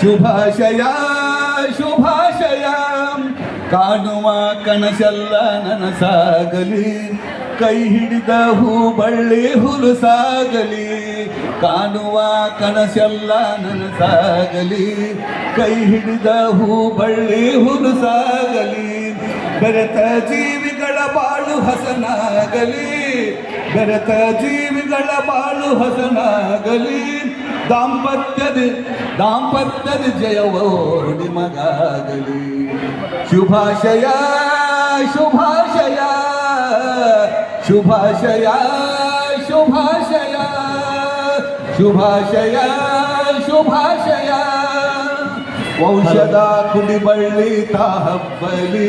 ಶುಭಾಶಯ ಶುಭಾಶಯ ಕಾಣುವ ಕನಸೆಲ್ಲ ನನಸಾಗಲಿ ಕೈ ಹಿಡಿದ ಹೂ ಬಳ್ಳಿ ಸಾಗಲಿ ಕಾಣುವ ಕನಸೆಲ್ಲ ನನಸಾಗಲಿ ಕೈ ಹಿಡಿದ ಹೂ ಬಳ್ಳಿ ಸಾಗಲಿ ಬೆರೆತ ಜೀವಿಗಳ ಬಾಳು ಹಸನಾಗಲಿ ಬೆರೆತ ಜೀವಿಗಳ ಬಾಳು ಹಸನಾಗಲಿ दांपत्यद दांपत्यद जयवोर्णि मगागलि शुभाशया शुभाशया शुभाशया शुभाशया शुभाशय शुभाशय वंशदा कुलिबल्ली ताहबली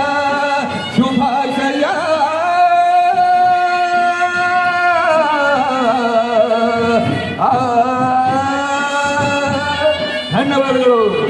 Oh.